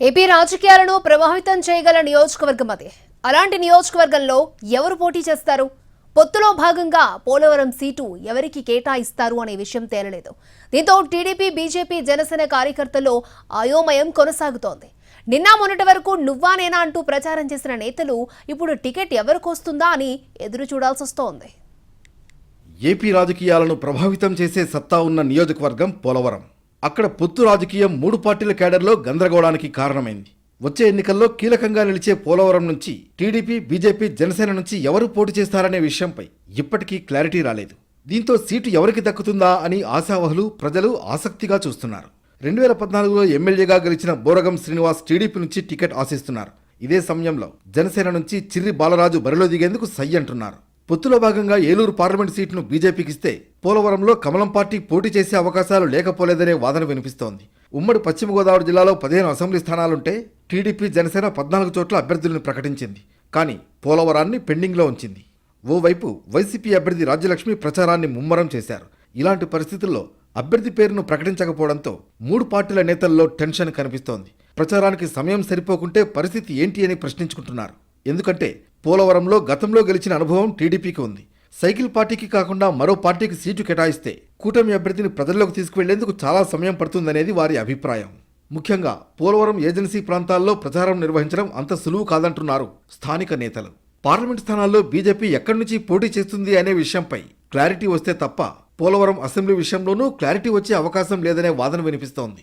AP రాజకీయాలను ప్రభావితం చేయగల నియోజకవర్గం అది. అలాంటి నియోజకవర్గంలో ఎవరు పోటీ చేస్తారు? పొత్తులో భాగంగా పోలవరం సీటు ఎవరికి కేటాయిస్తారు అనే విషయం తేలలేదు. దీంతో టీడీపీ బీజేపీ జనసేన కార్యకర్తల్లో అయోమయం కొనసాగుతోంది. నిన్న మొన్నటి వరకు నువ్వానేనా అంటూ ప్రచారం చేసిన నేతలు ఇప్పుడు టికెట్ ఎవరికి వస్తుందా అని ఎదురు చూడాల్సి వస్తోంది. ఏపీ రాజకీయాలను ప్రభావితం చేసే సత్తా ఉన్న నియోజకవర్గం పోలవరం. అక్కడ పొత్తు రాజకీయం మూడు పార్టీల కేడర్లో గందరగోళానికి కారణమైంది. వచ్చే ఎన్నికల్లో కీలకంగా నిలిచే పోలవరం నుంచి టీడీపీ బీజేపీ జనసేన నుంచి ఎవరు పోటీ చేస్తారనే విషయంపై ఇప్పటికీ క్లారిటీ రాలేదు. దీంతో సీటు ఎవరికి దక్కుతుందా అని ఆశావహులు ప్రజలు ఆసక్తిగా చూస్తున్నారు. రెండు వేల పద్నాలుగులో ఎమ్మెల్యేగా గెలిచిన బోరగం శ్రీనివాస్ టీడీపీ నుంచి టికెట్ ఆశిస్తున్నారు. ఇదే సమయంలో జనసేన నుంచి చిర్రి బాలరాజు బరిలో దిగేందుకు సై అంటున్నారు. పొత్తులో భాగంగా ఏలూరు పార్లమెంట్ సీటును బీజేపీకి ఇస్తే పోలవరంలో కమలం పార్టీ పోటీ చేసే అవకాశాలు లేకపోలేదనే వాదన వినిపిస్తోంది. ఉమ్మడి పశ్చిమ గోదావరి జిల్లాలో పదిహేను అసెంబ్లీ స్థానాలుంటే టీడీపీ జనసేన పద్నాలుగు చోట్ల అభ్యర్థులను ప్రకటించింది. కానీ పోలవరాన్ని పెండింగ్లో ఉంచింది. ఓవైపు వైసీపీ అభ్యర్థి రాజ్యలక్ష్మి ప్రచారాన్ని ముమ్మరం చేశారు. ఇలాంటి పరిస్థితుల్లో అభ్యర్థి పేరును ప్రకటించకపోవడంతో మూడు పార్టీల నేతల్లో టెన్షన్ కనిపిస్తోంది. ప్రచారానికి సమయం సరిపోకుంటే పరిస్థితి ఏంటి అని ప్రశ్నించుకుంటున్నారు. ఎందుకంటే పోలవరంలో గతంలో గెలిచిన అనుభవం టీడీపీకి ఉంది. సైకిల్ పార్టీకి కాకుండా మరో పార్టీకి సీటు కేటాయిస్తే కూటమి అభ్యర్థిని ప్రజల్లోకి తీసుకువెళ్ళేందుకు చాలా సమయం పడుతుందనేది వారి అభిప్రాయం. ముఖ్యంగా పోలవరం ఏజెన్సీ ప్రాంతాల్లో ప్రచారం నిర్వహించడం అంత సులువు కాదంటున్నారు స్థానిక నేతలు. పార్లమెంట్ స్థానాల్లో బీజేపీ ఎక్కడి నుంచి పోటీ చేస్తుంది అనే విషయంపై క్లారిటీ వస్తే తప్ప పోలవరం అసెంబ్లీ విషయంలోనూ క్లారిటీ వచ్చే అవకాశం లేదనే వాదన వినిపిస్తోంది.